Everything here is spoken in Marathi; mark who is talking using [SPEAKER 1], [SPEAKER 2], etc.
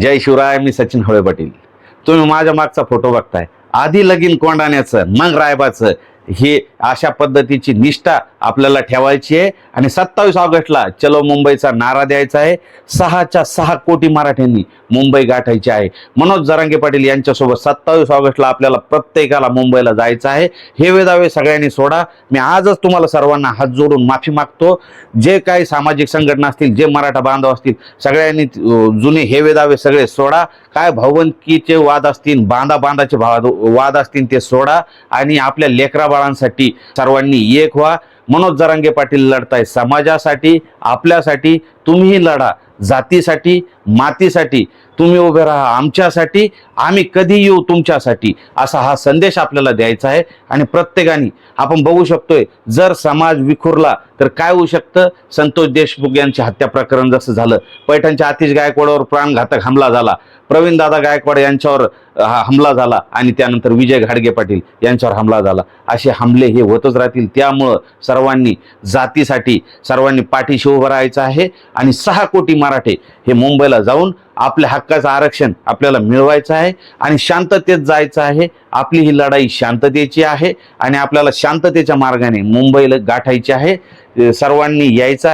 [SPEAKER 1] जय शिवराय मी सचिन हळे पाटील. तुम्ही माझ्या मागचा फोटो बघताय. आधी लगीन कोंडाण्याचं मग रायबाचं हे अशा पद्धतीची निष्ठा आपल्याला ठेवायची आहे. आणि सत्तावीस ऑगस्टला चलो मुंबईचा नारा द्यायचा आहे. सहाच्या सहा कोटी मराठ्यांनी मुंबई गाठायची आहे. मनोज जरांगे पाटील यांच्यासोबत सत्तावीस ऑगस्टला आपल्याला प्रत्येकाला मुंबईला जायचं आहे. हे वेदावे सगळ्यांनी सोडा. मी आजच तुम्हाला सर्वांना हात जोडून माफी मागतो. जे काही सामाजिक संघटना असतील जे मराठा बांधव असतील सगळ्यांनी जुने हे वेदावे सगळे सोडा. काय भावंकीचे वाद असतील बांधा बांधाचे वाद असतील ते सोडा. आणि आपल्या लेकरा बाळांसाठी सर्वांनी एक व्हा. मनोज जरांगे पाटील लढताय समाजासाठी आपल्यासाठी तुम्हीही लढा. जातीसाठी मातीसाठी तुम्ही उभे राहा आमच्यासाठी आम्ही कधी येऊ तुमच्यासाठी? असा हा संदेश आपल्याला द्यायचा आहे. आणि प्रत्येकाने आपण बघू शकतोय जर समाज विखुरला तर काय होऊ शकतं? संतोष देशमुख यांची हत्या प्रकरण जसं झालं पैठणच्या आतिश गायकवाडावर प्राणघातक हमला झाला प्रवीणदादा गायकवाड यांच्यावर हा हमला झाला आणि त्यानंतर विजय घाडगे पाटील यांच्यावर हमला झाला. असे हमले हे होतच राहतील. त्यामुळं सर्वांनी जातीसाठी सर्वांनी पाठीशी उभं राहायचं आहे आणि सहा कोटी मराठे हे मुंबईला जाऊन आपल्या हक्काचं आरक्षण आपल्याला मिळवायचं आहे आणि शांततेत जायचं आहे. आपली ही लढाई शांततेची आहे आणि आपल्याला शांततेच्या मार्गाने मुंबईला गाठायची आहे. सर्वांनी यायचं आहे.